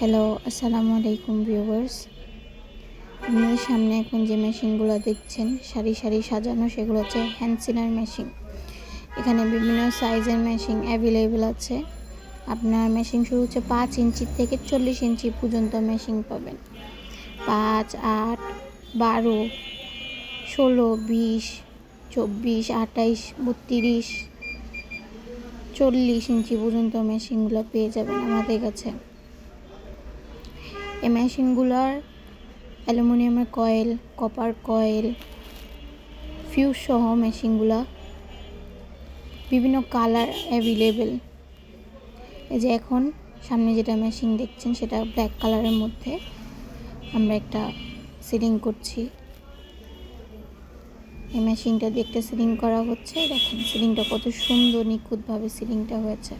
Hello আসসালামু আলাইকুম viewers আপনাদের সামনে এখন যে মেশিনগুলো দেখছেন, সারি সারি সাজানো, সেগুলো হচ্ছে হ্যান্ড সিলার মেশিন এখানে বিভিন্ন সাইজের মেশিন অ্যাভেলেবেল আছে। আপনার মেশিন শুরু হচ্ছে পাঁচ ইঞ্চি থেকে চল্লিশ ইঞ্চি পর্যন্ত মেশিন পাবেন। পাঁচ, আট, বারো, ষোলো, বিশ, চব্বিশ, আঠাইশ, বত্রিশ, চল্লিশ ইঞ্চি পর্যন্ত মেশিনগুলো পেয়ে যাবেন আমাদের কাছে। এই মেশিনগুলোর অ্যালুমিনিয়ামের কয়েল, কপার কয়েল, ফিউজ সহ মেশিনগুলো বিভিন্ন কালার অ্যাভেলেবেল এই যে এখন সামনে যেটা মেশিন দেখছেন সেটা ব্ল্যাক কালারের মধ্যে আমরা একটা সিলিং করছি। এই মেশিনটা দিয়ে একটা সিলিং করা হচ্ছে। দেখেন সিলিংটা কত সুন্দর, নিখুঁতভাবে সিলিংটা হয়েছে।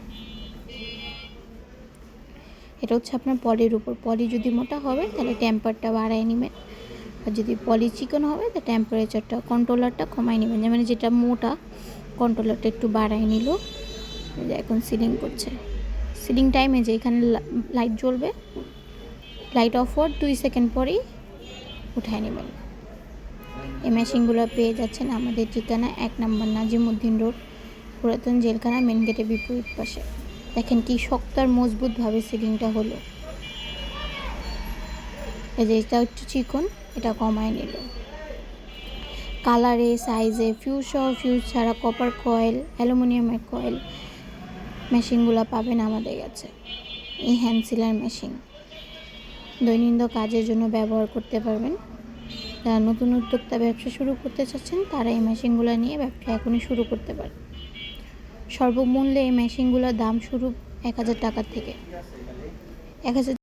এটা হচ্ছে আপনার পলির উপর। পলি যদি মোটা হবে, তাহলে টেম্পারটা বাড়ায় নেবেন। আর যদি পলি চিকন হবে, তো টেম্পারেচারটা কন্ট্রোলারটা কমায় নেবেন। মানে যেটা মোটা কন্ট্রোলারটা একটু বাড়ায় নিল। এখন সিলিং করছে। সিলিং টাইমে যে এখানে লাইট জ্বলবে। লাইট অফ হওয়ার দুই সেকেন্ড পরেই উঠায় নেবেন। এই মেশিনগুলো পেয়ে যাচ্ছেন আমাদের ঠিকানা এক নম্বর নাজিমুদ্দিন রোড পুরাতন জেলখানা মেন গেটের বিপরীত পাশে। দেখেন কি শক্ত আর মজবুতভাবে সিলিংটা হলো। এই যে এটা একটু চিকন, এটা কমায় নিল। কালারে, সাইজে ফিউজ সহ ফিউজ ছাড়া কপার কয়েল অ্যালুমিনিয়ামের কয়েল মেশিনগুলো পাবেন আমাদের কাছে। এই হ্যান্ড সিলার মেশিন দৈনন্দিন কাজের জন্য ব্যবহার করতে পারবেন। যারা নতুন উদ্যোক্তা ব্যবসা শুরু করতে চাচ্ছেন, তারা এই মেশিনগুলো নিয়ে ব্যবসা এখনই শুরু করতে পারে সর্বমূল্যে এই মেশিনগুলোর দাম শুরু এক হাজার টাকার থেকে। এক হাজার